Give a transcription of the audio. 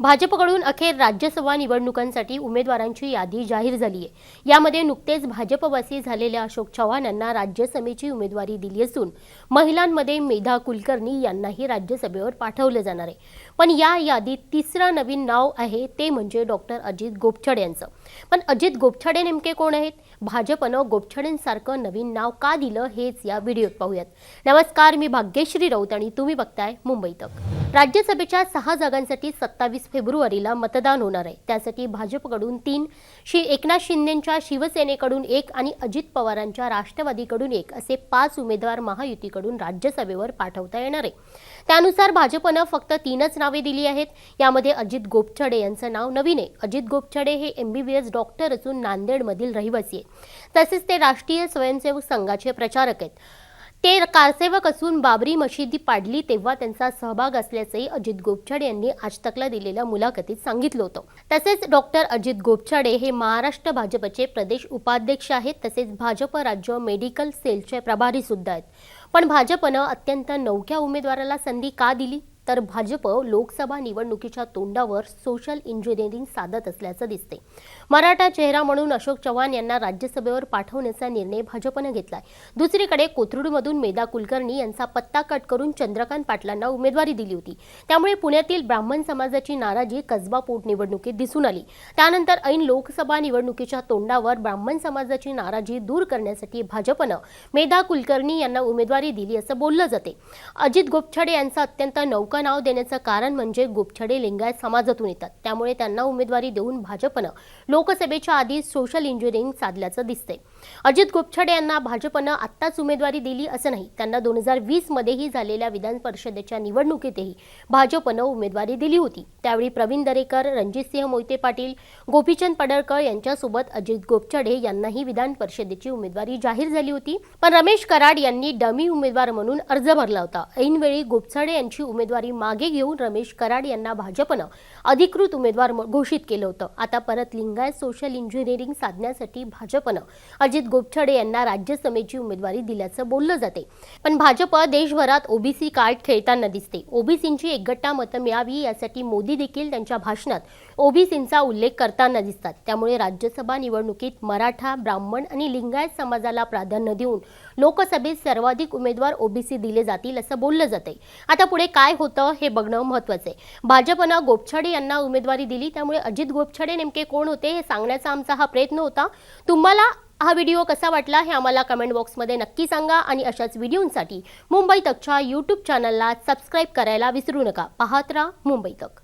भाजपकडून अखेर राज्यसभा निवडणुकांसाठी उमेदवारांची यादी जाहीर झाली आहे. यामध्ये नुकतेच भाजपवासी झालेल्या अशोक चव्हाण यांना राज्यसभेची उमेदवारी दिली असून महिलांमध्ये मेधा कुलकर्णी यांनाही राज्यसभेवर पाठवलं जाणार आहे. पण या यादीत तिसरं नवीन नाव आहे ते म्हणजे डॉक्टर अजित गोपछडे यांचं. पण अजित गोपछडे नेमके कोण आहेत? भाजपनं गोपछडेंसारखं नवीन नाव का दिलं हेच या व्हिडिओत पाहूयात. नमस्कार मी भाग्यश्री राऊत आणि तुम्ही बघताय मुंबई तक. राज्यसभेच्या सहा जागांसाठी सत्तावीस फेब्रुवारीला मतदान होणार आहे. त्यासाठी भाजपकडून तीन श्री एकनाथ शिंदेंच्या शिवसेनेकडून एक आणि अजित पवारांच्या राष्ट्रवादीकडून एक असे पाच उमेदवार महायुतीकडून राज्यसभेवर पाठवता येणार आहे. त्यानुसार भाजपनं फक्त तीनच नावे दिली आहेत. यामध्ये अजित गोपछडे यांचं नाव नवीन आहे. अजित गोपछडे हे एमबीबीएस डॉक्टर असून नांदेडमधील रहिवासी आहे तसेच ते राष्ट्रीय स्वयंसेवक संघाचे प्रचारक आहेत. ते कारसेवक असून बाबरी मशिदी पाडली तेव्हा त्यांचा सहभाग असल्याचंही अजित गोपछाडे यांनी आज तकला दिलेल्या मुलाखतीत सांगितलं होतं. तसेच डॉक्टर अजित गोपछाडे हे महाराष्ट्र भाजपचे प्रदेश उपाध्यक्ष आहेत तसेच भाजप राज्य मेडिकल सेलचे प्रभारी सुद्धा आहेत. पण भाजपनं अत्यंत नवख्या उमेदवाराला संधी का दिली? तर भाजप लोकसभा निवडणुकीच्या तोंडावर सोशल इंजिनिअरिंग साधत असल्याचं दिसते मराठा चेहरा म्हणून अशोक चव्हाण यांना राज्यसभेवर पाठवण्याचा निर्णय भाजपनं घेतलाय. दुसरीकडे कोथरूडमधून मेधा कुलकर्णी यांचा पत्ता कट करून चंद्रकांत पाटलांना उमेदवारी दिली होती. त्यामुळे पुण्यातील ब्राह्मण समाजाची नाराजी कसबा पोटनिवडणुकीत दिसून आली. त्यानंतर ऐन लोकसभा निवडणुकीच्या तोंडावर ब्राह्मण समाजाची नाराजी दूर करण्यासाठी भाजपनं मेधा कुलकर्णी यांना उमेदवारी दिली असं बोललं जाते अजित गोपछडे यांचा अत्यंत नौका नाव देण्याचं कारण म्हणजे गोपछडे लिंगायत समाजातून येतात. त्यामुळे त्यांना उमेदवारी देऊन भाजपनं लोकसभेच्या आधी सोशल इंजिनिअरिंग साधल्याचं दिसतंय. अजित गोपछडे यांना भाजपनं आत्ताच उमेदवारी दिली असं नाही. त्यांना दोन हजार वीसमध्येही झालेल्या विधान परिषदेच्या निवडणुकीतही भाजपनं उमेदवारी दिली होती. त्यावेळी प्रवीण दरेकर रणजितसिंह मोहिते पाटील गोपीचंद पडळकर यांच्यासोबत अजित गोपछडे यांनाही विधान परिषदेची उमेदवारी जाहीर झाली होती. पण रमेश कराड यांनी डमी उमेदवार म्हणून अर्ज भरला होता. ऐनवेळी गोपछडे यांची उमेदवारी मागे घेऊन रमेश कराड यांना भाजपनं अधिकृत उमेदवार घोषित केलं होतं. आता परत लिंगायत सोशल इंजिनिअरिंग साधण्यासाठी भाजपनं अजित गोपछडे यांना राज्यसभेची उमेदवारी दिल्याचं बोललं जाते. पण भाजप देशभरात ओबीसी कार्ड खेळताना दिसते. ओबीसींची एकगट्टा मतं मिळावी यासाठी मोदी देखील त्यांच्या भाषणात ओबीसींचा उल्लेख करताना दिसतात. त्यामुळे राज्यसभा निवडणुकीत मराठा ब्राह्मण आणि लिंगायत समाजाला प्राधान्य देऊन लोकसभेत सर्वाधिक उमेदवार ओबीसी दिले जातील असं बोललं जाते आता पुढे काय होतं? हे बघणं महत्वाचं आहे. भाजपनं गोपछडे यांना उमेदवारी दिली त्यामुळे अजित गोपछडे नेमके कोण होते हे सांगण्याचा आमचा हा प्रयत्न होता. तुम्हाला हा व्हिडिओ कसा वाटला हे आम्हाला कमेंट बॉक्समध्ये नक्की सांगा आणि अशाच व्हिडिओंसाठी मुंबई तकच्या यूट्यूब चॅनलला सबस्क्राईब करायला विसरू नका. पाहत राहा मुंबई तक.